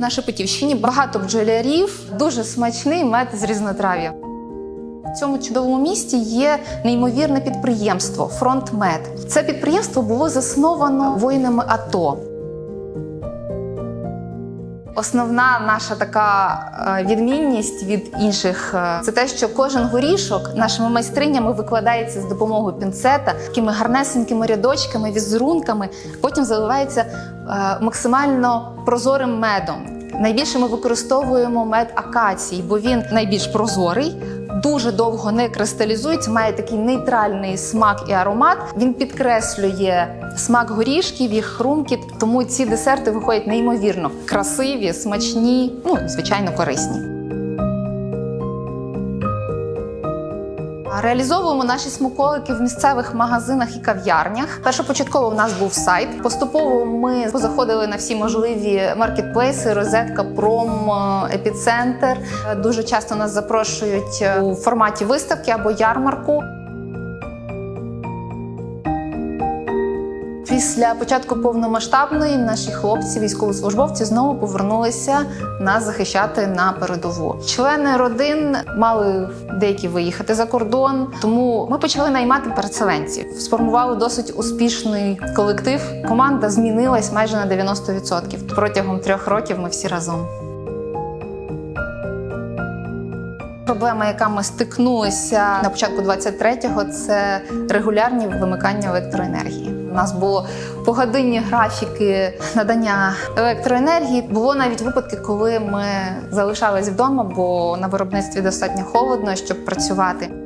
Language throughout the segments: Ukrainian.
На Шепетівщині багато бджолярів, дуже смачний мед з різнотрав'я. В цьому чудовому місті є неймовірне підприємство Фронтмед. Це підприємство було засновано воїнами АТО. Основна наша така е, відмінність від інших е, це те, що кожен горішок нашими майстринями викладається з допомогою пінцета, такими гарнесенькими рядочками, візерунками. Потім заливається е, максимально прозорим медом. Найбільше ми використовуємо мед акації, бо він найбільш прозорий. Дуже довго не кристалізується, має такий нейтральний смак і аромат. Він підкреслює смак горішків, їх хрумкіт. Тому ці десерти виходять неймовірно красиві, смачні, ну звичайно, корисні. Реалізовуємо наші смаколики в місцевих магазинах і кав'ярнях. Першопочатково в нас був сайт. Поступово ми заходили на всі можливі маркетплейси, розетка, пром, е, епіцентр. Е, Дуже часто нас запрошують е, у форматі виставки або ярмарку. Після початку повномасштабної наші хлопці, військовослужбовці, знову повернулися нас захищати на передову. Члени родин мали деякі виїхати за кордон, тому ми почали наймати переселенців. Сформували досить успішний колектив. Команда змінилась майже на 90%. Протягом трьох років ми всі разом. Проблема, яка ми стикнулися на початку 23-го, це регулярні вимикання електроенергії. У нас було погодинні графіки надання електроенергії. Було навіть випадки, коли ми залишались вдома, бо на виробництві достатньо холодно, щоб працювати.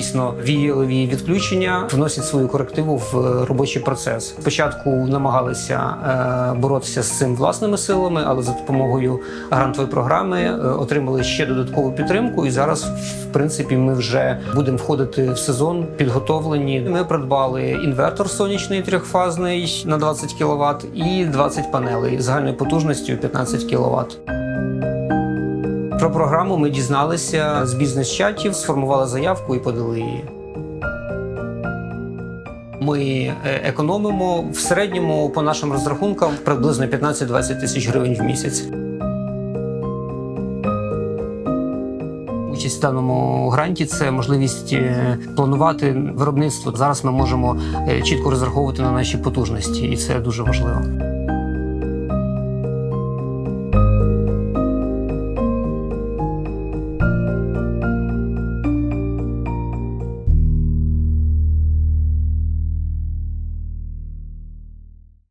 Дійсно, віялові відключення вносять свою корективу в робочий процес. Спочатку намагалися е, боротися з цим власними силами, але за допомогою грантової програми е, отримали ще додаткову підтримку. І зараз, в принципі, ми вже будемо входити в сезон підготовлені. Ми придбали інвертор сонячний трьохфазний на 20 кВт і 20 панелей загальною потужністю 15 кВт. Про програму ми дізналися з бізнес-чатів, сформували заявку і подали її. Ми е, економимо в середньому по нашим розрахункам приблизно 15-20 тисяч гривень в місяць. Участь в даному гранті це можливість е, планувати виробництво. Зараз ми можемо е, чітко розраховувати на наші потужності, і це дуже важливо.